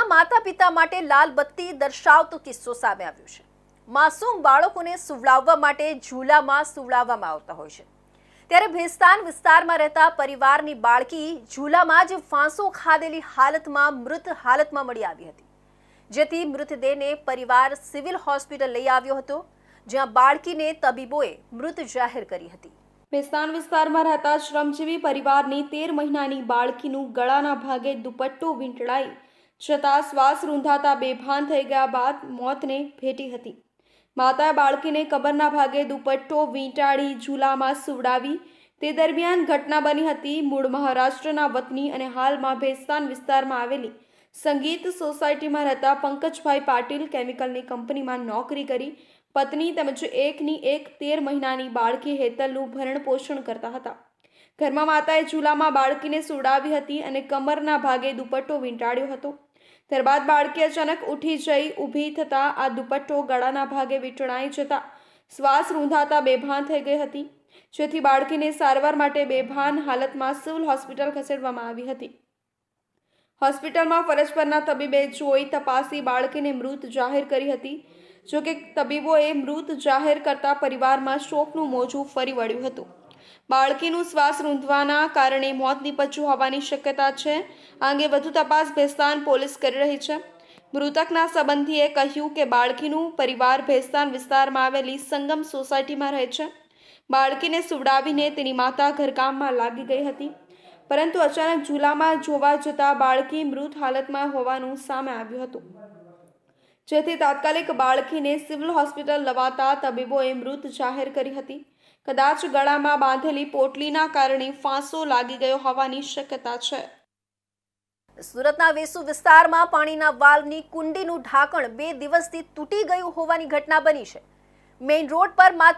સુરતમાં માતા પિતા માટે લાલ બત્તી દર્શાવતો કિસ્સો સામે આવ્યો છે. માસૂમ બાળકોને સુવડાવવા માટે ઝૂલામાં સુવડાવવામાં આવતા હોય છે. ત્યારે ભેસ્તાન વિસ્તારમાં રહેતા પરિવારની બાળકી ઝૂલામાં જ ફાંસો ખાધેલી હાલતમાં મૃત હાલતમાં મળી આવી હતી. જેથી મૃતદેહને પરિવાર સિવિલ હોસ્પિટલ લઈ આવ્યો હતો, જ્યાં બાળકીને તબીબોએ મૃત જાહેર કરી હતી. ભેસ્તાન વિસ્તારમાં રહેતા શ્રમજીવી પરિવારની તેર મહિનાની બાળકીનું ગળાના ભાગે દુપટ્ટો વીંટળાઈ છતાં શ્વાસ રૂંધાતા બેભાન થઈ ગયા બાદ મોતને ભેટી હતી. માતાએ બાળકીને કબરના ભાગે દુપટ્ટો વીંટાળી ઝૂલામાં સુવડાવી તે દરમિયાન ઘટના બની હતી. મૂળ મહારાષ્ટ્રના વતની અને હાલમાં ભેસ્તાન વિસ્તારમાં આવેલી સંગીત સોસાયટીમાં રહેતા પંકજભાઈ પાટીલ કેમિકલની કંપનીમાં નોકરી કરી. પત્ની તેમજ એકની એક તેર મહિનાની બાળકી હેતલનું ભરણ પોષણ કરતા હતા. ઘરમાં માતાએ ચૂલામાં બાળકીને સુડાવી હતી અને કમરના ભાગે દુપટ્ટો વીંટાળ્યો હતો. ત્યારબાદ બાળકી અચાનક ઉઠી જઈ ઊભી થતાં આ દુપટ્ટો ગળાના ભાગે વીંટણાઈ જતા શ્વાસ રૂંધાતા બેભાન થઈ ગઈ હતી, જેથી બાળકીને સારવાર માટે બેભાન હાલતમાં સિવિલ હોસ્પિટલ ખસેડવામાં આવી હતી. હોસ્પિટલમાં ફરજ પરના તબીબે જોઈ તપાસી બાળકીને મૃત જાહેર કરી હતી, જોકે તબીબોએ મૃત જાહેર કરતા પરિવારમાં શોકનું મોજું ફરી વળ્યું હતું. બાળકીનું શ્વાસ રૂંધવાના કારણે મોત નીપજ્યું હોવાની શક્યતા છે. આ અંગે વધુ તપાસ ભેસ્તાન પોલીસ કરી રહી છે. મૃતકના સંબંધીએ કહ્યું કે બાળકીનું પરિવાર ભેસ્તાન વિસ્તારમાં આવેલી સંગમ સોસાયટીમાં રહે છે. બાળકીને સુવડાવીને તેની માતા ઘરકામમાં લાગી ગઈ હતી. પરંતુ અચાનક ઝૂલામાં જોવા જતાં બાળકી મૃત હાલતમાં હોવાનું સામે આવ્યું હતું. જેથી તાત્કાલિક બાળકીને સિવિલ હોસ્પિટલ લવાતા તબીબોએ મૃત જાહેર કરી હતી. કદાચ ગળામાં બાંધેલી પોટલીના કારણે ફાંસો લાગી ગયો હોવાની શક્યતા છે. સુરતના વેસુ વિસ્તારમાં પાણીના વાલ્વની કુંડીનું ઢાંકણ બે દિવસથી તૂટી ગયું હોવાની ઘટના બની છે. મેઇન રોડ પર માત્ર